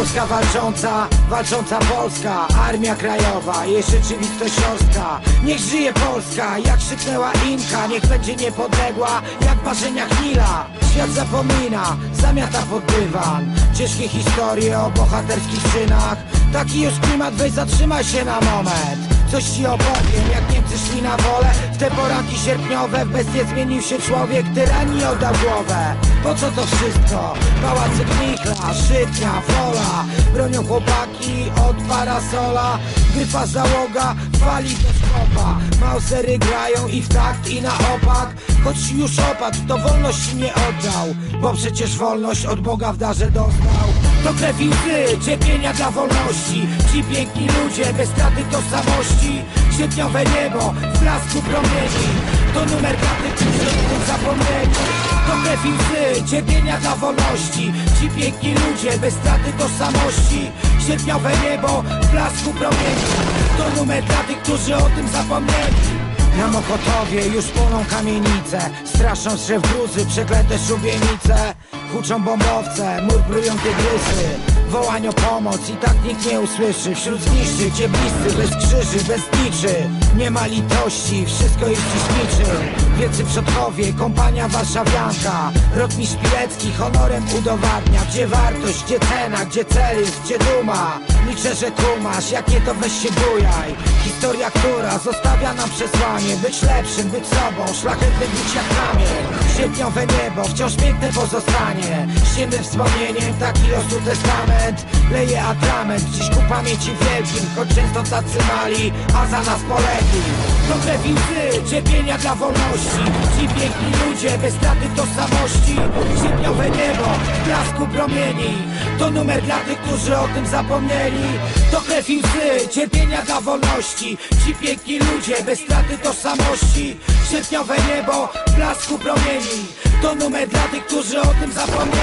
Polska walcząca, walcząca Polska Armia krajowa, jest rzeczywistość siostra Niech żyje Polska, jak krzyknęła Inka Niech będzie niepodległa, jak marzenia Nila. Świat zapomina, zamiata pod dywan Ciężkie historie o bohaterskich czynach Taki już klimat, weź zatrzymaj się na moment Coś ci opowiem, jak Niemcy szli na wolę. W te poranki sierpniowe w bestie zmienił się człowiek Tyranii oddał głowę. Po co to wszystko? Pałacyk Michla, Szytnia, Fola Bronią chłopaki od parasola. Gryfa załoga, wali do skopa. Mausery grają i w takt i na opak Choć już opadł, to wolności nie oddał Bo przecież wolność od Boga w darze dostał To krew i łzy, cierpienia dla wolności. Ci piękni ludzie, bez straty tożsamości. Sierpniowe niebo, w blasku promieni. To numer o tym zapomnieli. To krew i łzy, cierpienia dla wolności. Ci piękni ludzie, bez straty tożsamości. Sierpniowe niebo, w blasku promieni. To numer dla tych, którzy o tym zapomnieli na Mokotowie już płoną kamienice. Straszą strzew gruzy, przeklęte szubienice. Huczą bombowce, murprują tygrysy. Wołań o pomoc i tak nikt nie usłyszy. Wśród zniszczy, bliscy, bez krzyży, bez niczy Nie ma litości, wszystko jest dziś niczym Wielcy przodkowie, kompania warszawianka. Rotmistrz Pilecki honorem udowadnia. Gdzie wartość, gdzie cena, gdzie cel jest, gdzie duma. Liczę, że kumasz, jak nie to weź się bujaj. Historia, która zostawia nam przesłanie. Być lepszym, być sobą, szlachetnym być jak kamień Sierpniowe niebo, wciąż piękne pozostanie. Ściennym wspomnieniem, taki losu testament. Leje atrament, dziś ku pamięci wielkim Choć często tacy mali, a za nas polegli To krew i łzy, cierpienia dla wolności. Ci piękni ludzie, bez straty tożsamości. Sierpniowe niebo, blasku promieni. To numer dla tych, którzy o tym zapomnieli. To krew i łzy, cierpienia dla wolności. Ci piękni ludzie, bez straty tożsamości. Sierpniowe niebo, w blasku promieni. To numer dla tych, którzy o tym zapomnieli